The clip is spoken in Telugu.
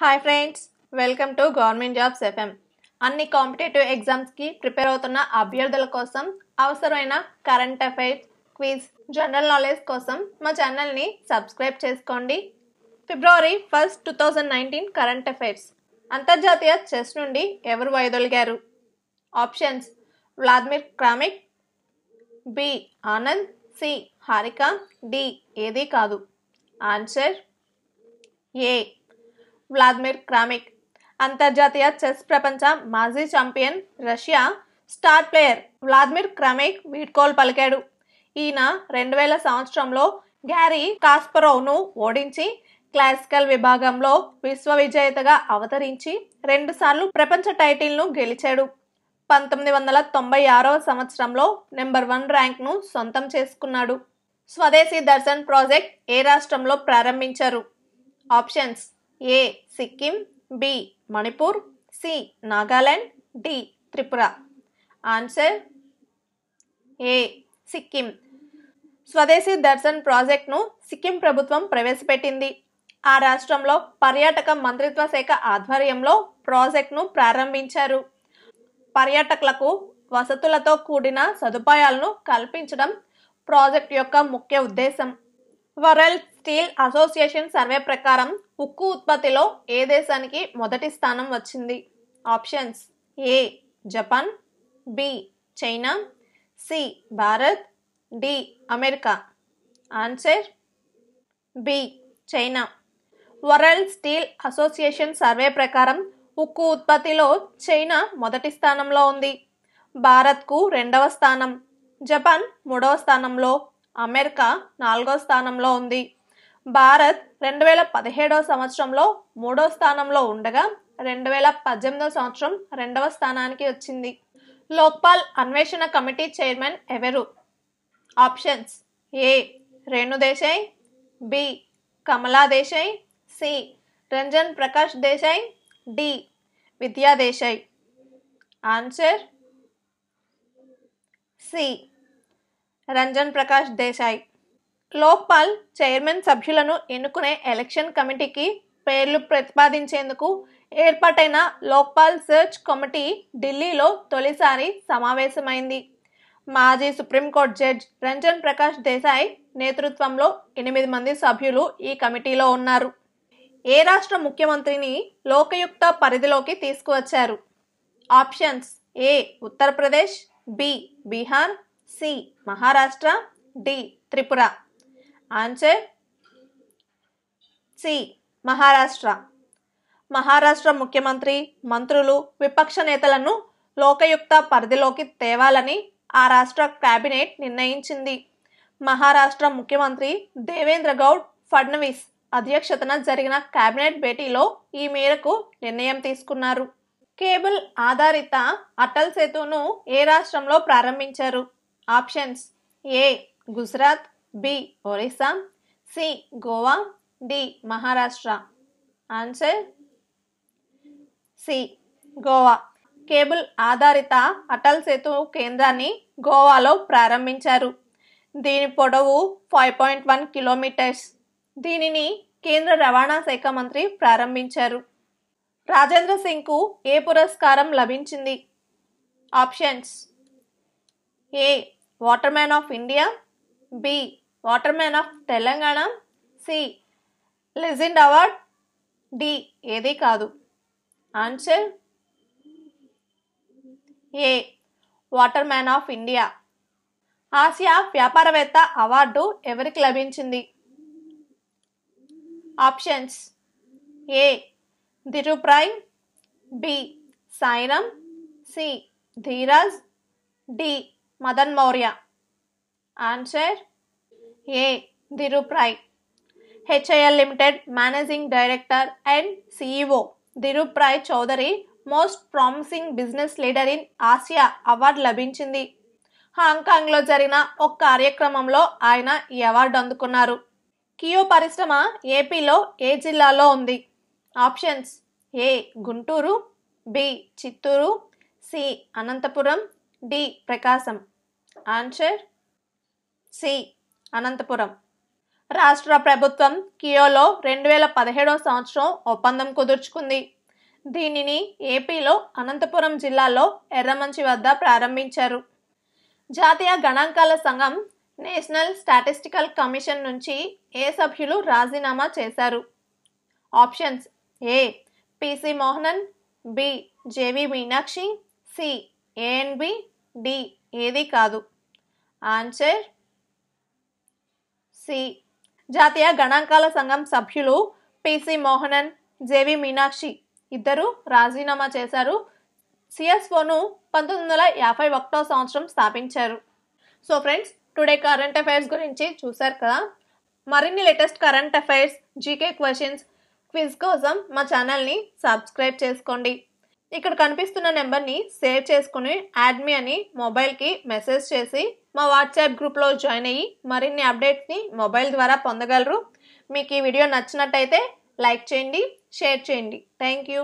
Hi friends welcome to government jobs FM. అన్ని కాంపిటేటివ్ ఎగ్జామ్స్కి ప్రిపేర్ అవుతున్న అభ్యర్థుల కోసం అవసరమైన current affairs quiz general knowledge కోసం మా ఛానల్ని సబ్స్క్రైబ్ చేసుకోండి. February first two thousand nineteen current affairs. అంతర్జాతీయ చెస్ నుండి ఎవరు వైదొలిగారు? Options Vladimir Kramnik B Anand C Harika D ఏది కాదు. Answer A. Vladimir Kramnik. అంతర్జాతీయ చెస్ ప్రపంచ మాజీ champion Russia star player Vladimir Kramnik వీడ్కోలు పలికాడు. ఈయన రెండు వేల సంవత్సరంలో గ్యారీ కాస్పరోవ్ను ఓడించి క్లాసికల్ విభాగంలో విశ్వ విజేతగా అవతరించి రెండుసార్లు ప్రపంచ టైటిల్ను గెలిచాడు. పంతొమ్మిది వందల తొంభై ఆరవ సంవత్సరంలో నెంబర్ వన్ ర్యాంక్ను సొంతం చేసుకున్నాడు. స్వదేశీ దర్శన్ ప్రాజెక్ట్ ఏ రాష్ట్రంలో ప్రారంభించారు? Options A Sikkim B Manipur C Nagaland D Tripura. Answer A Sikkim. Swadeshi Darshan ప్రాజెక్ట్ను సిక్కిం ప్రభుత్వం ప్రవేశపెట్టింది. ఆ రాష్ట్రంలో పర్యాటక మంత్రిత్వ శాఖ ఆధ్వర్యంలో ప్రాజెక్ట్ను ప్రారంభించారు. పర్యాటకులకు వసతులతో కూడిన సదుపాయాలను కల్పించడం ప్రాజెక్ట్ యొక్క ముఖ్య ఉద్దేశం. వరల్డ్ స్టీల్ అసోసియేషన్ సర్వే ప్రకారం ఉక్కు ఉత్పత్తిలో ఏ దేశానికి మొదటి స్థానం వచ్చింది? Options A Japan B China C Bharat D America. Answer B China. World steel association survey ప్రకారం ఉక్కు ఉత్పత్తిలో చైనా మొదటి స్థానంలో ఉంది. భారత్కు రెండవ స్థానం జపాన్ మూడవ స్థానంలో అమెరికా నాలుగో స్థానంలో ఉంది. భారత్ రెండు వేల పదిహేడవ సంవత్సరంలో మూడో స్థానంలో ఉండగా రెండు వేల పద్దెనిమిదవ సంవత్సరం రెండవ స్థానానికి వచ్చింది. లోక్పాల్ అన్వేషణ కమిటీ చైర్మన్ ఎవరు? Options A. Renu Desai B. Kamala Desai C. Ranjan Prakash Desai D. Vidya Desai. Answer C. Ranjan Prakash Desai. Lokpal chairman సభ్యులను ఎన్నుకునే ఎలక్షన్ కమిటీకి పేర్లు ప్రతిపాదించేందుకు ఏర్పాటైన లోక్పాల్ సెర్చ్ కమిటీ ఢిల్లీలో తొలిసారి సమావేశమైంది. మాజీ supreme court judge Ranjan Prakash Desai నేతృత్వంలో ఎనిమిది మంది సభ్యులు ఈ కమిటీలో ఉన్నారు. ఏ రాష్ట్ర ముఖ్యమంత్రిని లోకయుక్త పరిధిలోకి తీసుకువచ్చారు? Options A Uttar Pradesh B Bihar C Maharashtra D Tripura. Answer C Maharashtra Maharashtra ముఖ్యమంత్రి మంత్రులు విపక్ష నేతలను లోకయుక్త పరిధిలోకి తేవాలని ఆ రాష్ట్ర కేబినెట్ నిర్ణయించింది. మహారాష్ట్ర ముఖ్యమంత్రి దేవేంద్ర గౌడ్ ఫడ్నవీస్ అధ్యక్షతన జరిగిన కేబినెట్ భేటీలో ఈ మేరకు నిర్ణయం తీసుకున్నారు. కేబుల్ ఆధారిత అటల్ సేతును ఏ రాష్ట్రంలో ప్రారంభించారు? Options A Gujarat. B Orissa. C Goa. D Maharashtra. Answer C Goa. Cable ఆధారిత అటల్ సేతు కేంద్రాన్ని గోవాలో ప్రారంభించారు. దీని పొడవు ఫైవ్ పాయింట్ వన్ కిలోమీటర్స్ దీనిని కేంద్ర రవాణా శాఖ మంత్రి ప్రారంభించారు. రాజేంద్ర సింగ్కు ఏ పురస్కారం లభించింది? Options A water man of India B water man of Telangana. C. Legend award. D. ఏది కాదు. Answer? A. Water man of India. Asia వ్యాపారవేత్త అవార్డు ఎవరికి లభించింది? Options. A. Dhirup Roy B. Sairam C. Dhiraj. D. Madan Maurya. Answer? A Dhirup Roy HIL limited managing director and CEO Dhirup Roy Chowdhury most promising business leader in Asia award లభించింది. హాంకాంగ్లో జరిగిన ఒక కార్యక్రమంలో ఆయన ఈ అవార్డు అందుకున్నారు. కియో పరిశ్రమ ఏపీలో ఏ జిల్లాలో ఉంది? Options A Guntur B Chittoor C Anantapuram D Prakasam. Answer C Anantapuram. రాష్ట్ర ప్రభుత్వం కియోలో రెండు వేల పదిహేడవ సంవత్సరం ఒప్పందం కుదుర్చుకుంది. దీనిని ఏపీలో అనంతపురం జిల్లాలో ఎర్రమంచి వద్ద ప్రారంభించారు. జాతీయ గణాంకాల సంఘం నేషనల్ స్టాటిస్టికల్ కమిషన్ నుంచి ఏ సభ్యులు రాజీనామా చేశారు? Options A. PC Mohanan B. JV Meenakshi C. ANB D. ఏది కాదు. Answer C. జాతీయ గణాంకాల సంఘం సభ్యులు పిసి మోహనన్ జేవి మీనాక్షి ఇద్దరు రాజీనామా చేశారు. సిఎస్ఓను పంతొమ్మిది వందల యాభై ఒకటో సంవత్సరం స్థాపించారు. So friends today current affairs గురించి చూశారు కదా? మరిన్ని latest current affairs GK questions quiz కోసం మా ఛానల్ని సబ్స్క్రైబ్ చేసుకోండి. ఇక్కడ కనిపిస్తున్న నెంబర్ని సేవ్ చేసుకుని యాడ్మీ అని మొబైల్కి మెసేజ్ చేసి మా వాట్సాప్ గ్రూప్లో జాయిన్ అయ్యి మరిన్ని అప్డేట్స్ని మొబైల్ ద్వారా పొందగలరు. మీకు ఈ వీడియో నచ్చినట్టయితే లైక్ చేయండి షేర్ చేయండి. Thank you.